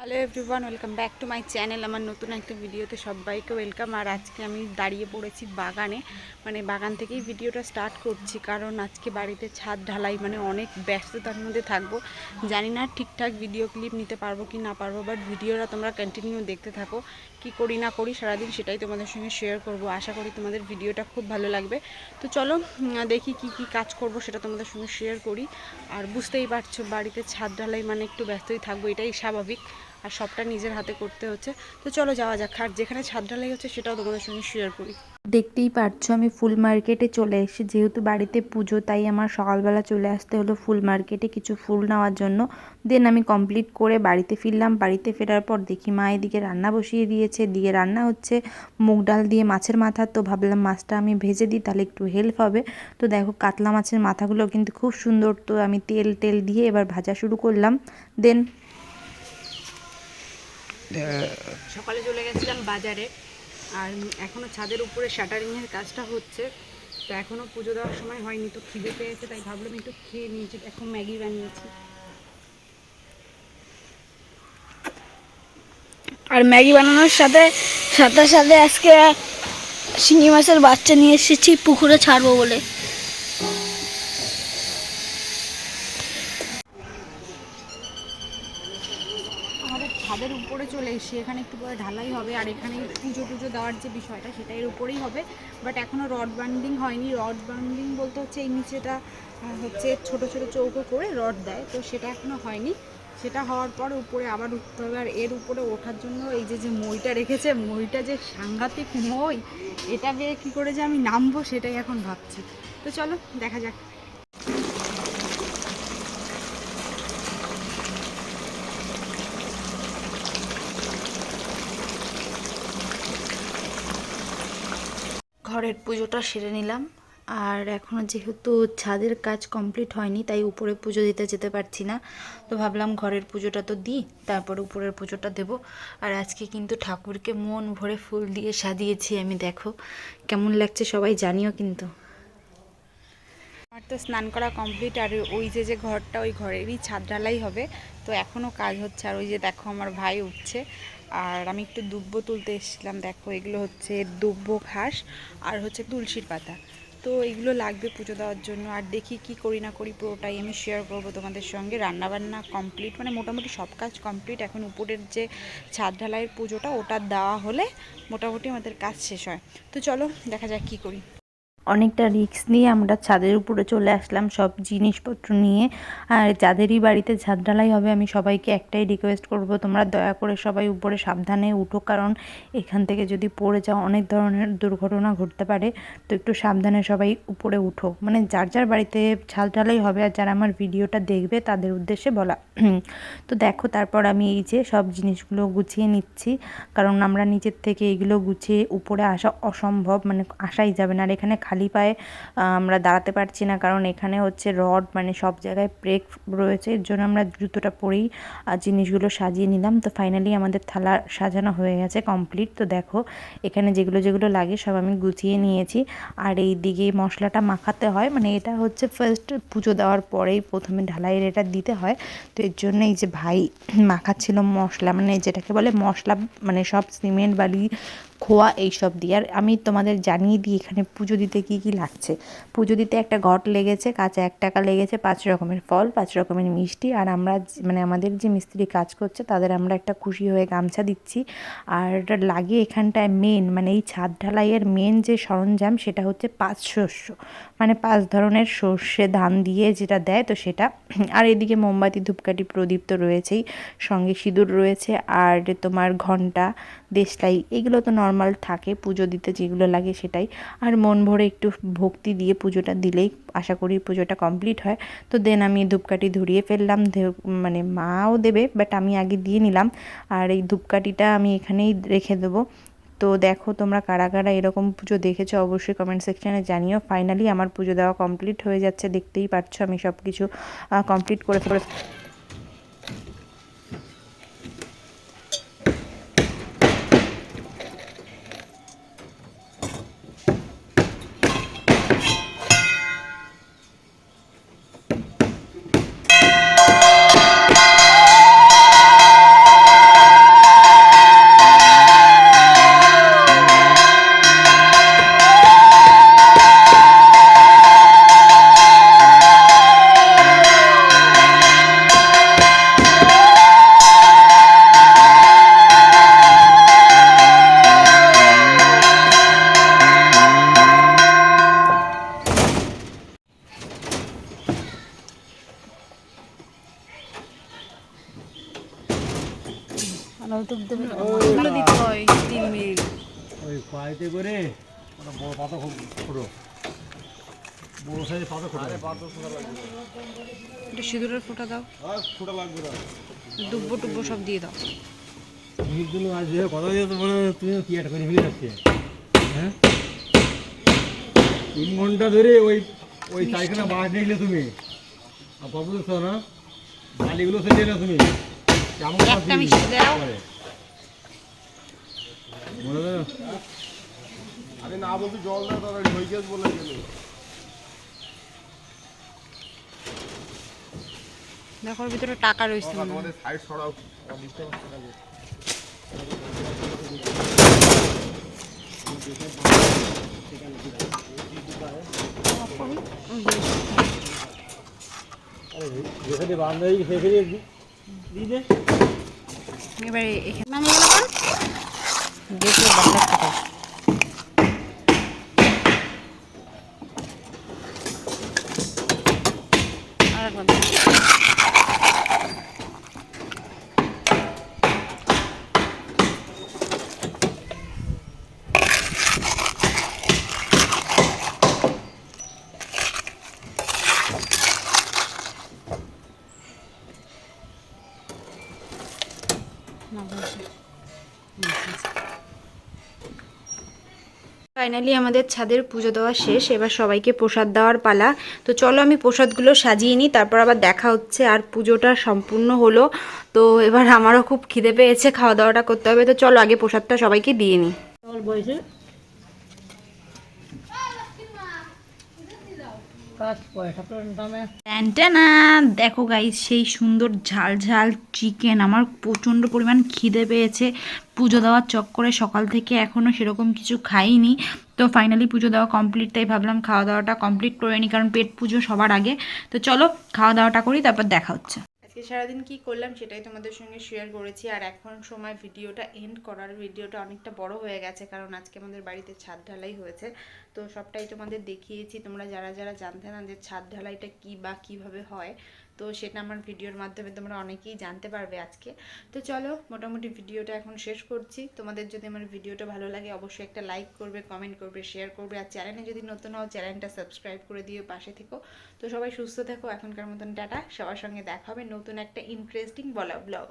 Hello everyone welcome back to my channel আমার নতুন একটা ভিডিওতে সবাইকে ওয়েলকাম আর আজকে আমি দাঁড়িয়ে পড়েছি বাগানে। মানে বাগান থেকেই ভিডিওটা স্টার্ট করছি। কারণ আজকে বাড়িতে ছাদ ঢালাই মানে অনেক ব্যস্ততার মধ্যে থাকব। জানি না ঠিকঠাক ভিডিও ক্লিপ নিতে পারব কি না পারব বাট ভিডিওটা তোমরা কন্টিনিউ দেখতে থাকো। কি করি না করি সারাদিন সেটাই তোমাদের সঙ্গে শেয়ার করব। আশা করি তোমাদের ভিডিওটা খুব ভালো লাগবে। তো চলো দেখি কি কি কাজ করব সেটা তোমাদের সঙ্গে শেয়ার করি। আর বুঝতেই পারছ, বাড়িতে ছাদ ঢালাই মানে একটু ব্যস্তই থাকব, এটাই স্বাভাবিক। আর সবটা নিজের হাতে করতে হচ্ছে। তো চলো যাওয়া যাক। আর যেখানে ছাদ ঢালাই হচ্ছে সেটাও তোমাদের সঙ্গে শেয়ার করি। দেখতেই পারছ, আমি ফুল মার্কেটে চলে এসেছি। যেহেতু বাড়িতে পুজো, তাই আমার সকালবেলা চলে আসতে হলো ফুল মার্কেটে কিছু ফুল নেওয়ার জন্য। দেন আমি কমপ্লিট করে বাড়িতে ফিরলাম। বাড়িতে ফেরার পর দেখি মা এদিকে রান্না বসিয়ে দিয়েছে। দিয়ে রান্না হচ্ছে। মুগ ডাল দিয়ে মাছের মাথা। তো ভাবলাম মাছটা আমি ভেজে দিই, তাহলে একটু হেল্প হবে। তো দেখো কাতলা মাছের মাথাগুলো কিন্তু খুব সুন্দর। তো আমি তেল টেল দিয়ে এবার ভাজা শুরু করলাম। দেন সকালে চলে গেছিলাম বাজারে, আর এখনও ছাদের উপরে শাটারিংয়ের কাজটা হচ্ছে, তো এখনও পুজো দেওয়ার সময় হয়নি, তো খিদে পেয়েছে, তাই ভাবলাম একটু খেয়ে নিয়েছি এখন ম্যাগি বানিয়েছি। আর ম্যাগি বানানোর সাথে সাথে সাথে আজকে শিঙি মাছের বাচ্চা নিয়ে এসেছি, পুকুরে ছাড়বো বলে। উপরে চলে এসে এখানে একটু পরে ঢালাই হবে আর এখানে পুজো টুজো দেওয়ার যে বিষয়টা সেটা এর উপরেই হবে। বাট এখনও রড বান্ডিং হয়নি। রড বান্ডিং বলতে হচ্ছে এই নিচেটা হচ্ছে ছোট ছোট চৌকো করে রড দেয়। তো সেটা এখনও হয়নি। সেটা হওয়ার পর উপরে আবার উঠতে হবে। আর এর উপরে ওঠার জন্য এই যে যে মইটা রেখেছে, মইটা যে সাংঘাতিক মই, এটা বেয়ে কী করে যে আমি নামবো সেটাই এখন ভাবছি। তো চলো, দেখা যাক। ঘরের পুজোটা সেরে নিলাম। আর এখনও যেহেতু ছাদের কাজ কমপ্লিট হয়নি, তাই উপরে পুজো দিতে যেতে পারছি না। তো ভাবলাম ঘরের পুজোটা তো দিই, তারপর উপরের পুজোটা দেব। আর আজকে কিন্তু ঠাকুরকে মন ভরে ফুল দিয়ে সাজিয়েছি আমি, দেখো। কেমন লাগছে সবাই জানিও কিন্তু। আমার তো স্নান করা কমপ্লিট, আর ওই যে যে ঘরটা ওই ঘরেরই ছাদ ঢালাই হবে। তো এখনও কাজ হচ্ছে, আর ওই যে দেখো আমার ভাই উঠছে। আর আমি একটু দুব্ব তুলতে এসেছিলাম। দেখো, এগুলো হচ্ছে দুব্ব ঘাস আর হচ্ছে তুলসীর পাতা। তো এগুলো লাগবে পুজো দেওয়ার জন্য। আর দেখি কি করি না করি, পুরোটাই আমি শেয়ার করব তোমাদের সঙ্গে। রান্নাবান্না কমপ্লিট মানে মোটামুটি সব কাজ কমপ্লিট এখন উপরের যে ছাদ ঢালাইয়ের পুজোটা, ওটা দেওয়া হলে মোটামুটি আমাদের কাজ শেষ হয়। তো চলো, দেখা যাক কি করি। অনেকটা রিস্ক নিয়ে আমরা ছাদের উপরে চলে আসলাম সব জিনিসপত্র নিয়ে। আর যাদেরই বাড়িতে ছাদ ঢালাই হবে, আমি সবাইকে একটাই রিকোয়েস্ট করব, তোমরা দয়া করে সবাই উপরে সাবধানে উঠো, কারণ এখান থেকে যদি পড়ে যাও, অনেক ধরনের দুর্ঘটনা ঘটতে পারে। তো একটু সাবধানে সবাই উপরে উঠো। মানে যার যার বাড়িতে ছাদ ঢালাই হবে আর যারা আমার ভিডিওটা দেখবে, তাদের উদ্দেশ্যে বলা। তো দেখো, তারপর আমি এই যে সব জিনিসগুলো গুছিয়ে নিচ্ছি, কারণ আমরা নিচের থেকে এগুলো গুছিয়ে উপরে আসা অসম্ভব মানে আসাই যাবে না। আর এখানে খালি পায়ে আমরা দাঁড়াতে পারছি না। কারণ এখানে হচ্ছে রড মানে সব জায়গায় ব্রেক রয়েছে। এর জন্য আমরা জুতোটা পরেই জিনিসগুলো সাজিয়ে নিলাম। তো ফাইনালি আমাদের থালা সাজানো হয়ে গেছে কমপ্লিট তো দেখো, এখানে যেগুলো যেগুলো লাগে সব আমি গুছিয়ে নিয়েছি। আর এই দিকে মশলাটা মাখাতে হয়। মানে এটা হচ্ছে ফার্স্ট পুজো দেওয়ার পরেই প্রথমে ঢালাইয়ের এটা দিতে হয়। তো এর জন্য এই যে ভাই মাখাচ্ছিল মশলা মানে যেটাকে বলে মশলা মানে সব সিমেন্ট, বালি, খোয়া এইসব দিয়ে। আর আমি তোমাদের জানিয়ে দিই, এখানে পুজো দিতে কি কি লাগছে? পুজো দিতে একটা ঘট লেগেছে, কাঁচা এক টাকা লেগেছে, পাঁচ রকমের ফল, পাঁচ রকমের মিষ্টি আর আমরা মানে আমাদের যে মিস্ত্রি কাজ করছে তাদের আমরা একটা খুশি হয়ে গামছা দিচ্ছি। আর লাগে এখানটায় মেন মানে এই ছাদ ঢালাইয়ের মেন যে সরঞ্জাম সেটা হচ্ছে পাঁচ শস্য। মানে পাঁচ ধরনের সর্ষে ধান দিয়ে যেটা দেয় তো সেটা। আর এদিকে মোমবাতি, ধূপকাঠি, প্রদীপ তো রয়েছেই, সঙ্গে সিঁদুর রয়েছে আর তোমার ঘণ্টা, দেশলাই, এগুলো তো নর্মাল থাকে, পুজো দিতে যেগুলো লাগে সেটাই। আর মন ভরে একটু ভক্তি দিয়ে পুজোটা দিলেই আশা করি পুজোটা কমপ্লিট হয়। তো দেন আমি ধূপকাঠি ধরিয়ে ফেললাম মানে মাও দেবে বাট আমি আগে দিয়ে নিলাম। আর এই ধূপকাঠিটা আমি এখানেই রেখে দেবো। তো দেখো তোমরা কারা কারা এরকম পুজো দেখেছ অবশ্যই কমেন্ট সেকশানে জানিও। ফাইনালি আমার পুজো দেওয়া কমপ্লিট হয়ে যাচ্ছে, দেখতেই পাচ্ছ আমি সব কিছু কমপ্লিট করে দিতে হয় তিন মিনিট। ওই কড়াইতে করে ওটা বড় পাতা খুব ছোটো বড় সাইজের পাতা একটু সিঁদুরের ফোঁটা দাও। দুব্বো টুব্বো সব দিয়ে দাও। আজ যে কথা দিয়ে তো তুমি কি একটা করে যাচ্ছে? হ্যাঁ? তিন ঘণ্টা ধরে ওই ওই চারখানা বাস দেখলে তুমি। আর বাবু দেখছ না ডালিগুলো সেটে না তুমি। একটা দাও। আরে না বলতে জল দাও তারা ঢই গ্যাস বলে গেলে দেখো ভিতরে টাকা রয়েছে। তোমাদের সাইড সরাও বুঝতে পারছি না যে, যেখানে বান্ধবী সেখানে এবারে এখানে নামে গেল কোন গেছে বাংলা খাতা আর একবার দাও। ফাইনালি আমাদের ছাদের পুজো দেওয়া শেষ। এবার সবাইকে প্রসাদ দেওয়ার পালা। তো চলো আমি প্রসাদগুলো সাজিয়ে নিই তারপর আবার দেখা হচ্ছে আর পুজোটা সম্পূর্ণ হলো। তো এবার আমারও খুব খিদে পেয়েছে খাওয়া দাওয়াটা করতে হবে। তো চলো আগে প্রসাদটা সবাইকে দিয়ে নিই। বয়সে না দেখো গাইজ সেই সুন্দর ঝাল ঝাল চিকেন আমার প্রচণ্ড পরিমাণ খিদে পেয়েছে। পুজো দেওয়ার চক্করে সকাল থেকে এখনও সেরকম কিছু খাইনি। তো ফাইনালি পুজো দেওয়া কমপ্লিট তাই ভাবলাম খাওয়া দাওয়াটা কমপ্লিট করে নি, কারণ পেট পুজো সবার আগে। তো চলো, খাওয়া দাওয়াটা করি, তারপর দেখা হচ্ছে। আজকে সারাদিন কি করলাম সেটাই তোমাদের সঙ্গে শেয়ার করেছি। আর এখন সময় ভিডিওটা এন্ড করার। ভিডিওটা অনেকটা বড় হয়ে গেছে, কারণ আজকে আমাদের বাড়িতে ছাদ ঢালাই হয়েছে। তো সবটাই তোমাদের দেখিয়েছি। তোমরা যারা যারা জানতে না যে ছাদ ঢালাইটা কি বা কীভাবে হয় তো সেটা আমার ভিডিওর মাধ্যমে তোমরা অনেকেই জানতে পারবে আজকে। তো চলো, মোটামুটি ভিডিওটা এখন শেষ করছি। তোমাদের যদি আমার ভিডিওটা ভালো লাগে, অবশ্যই একটা লাইক করবে কমেন্ট করবে শেয়ার করবে। আর চ্যানেলে যদি নতুন হও চ্যানেলটা সাবস্ক্রাইব করে দিও পাশে থেকো। তো সবাই সুস্থ থাকো, এখনকার মতন টাটা। সবার সঙ্গে দেখা হবে নতুন একটা ইন্টারেস্টিং বলা ব্লগ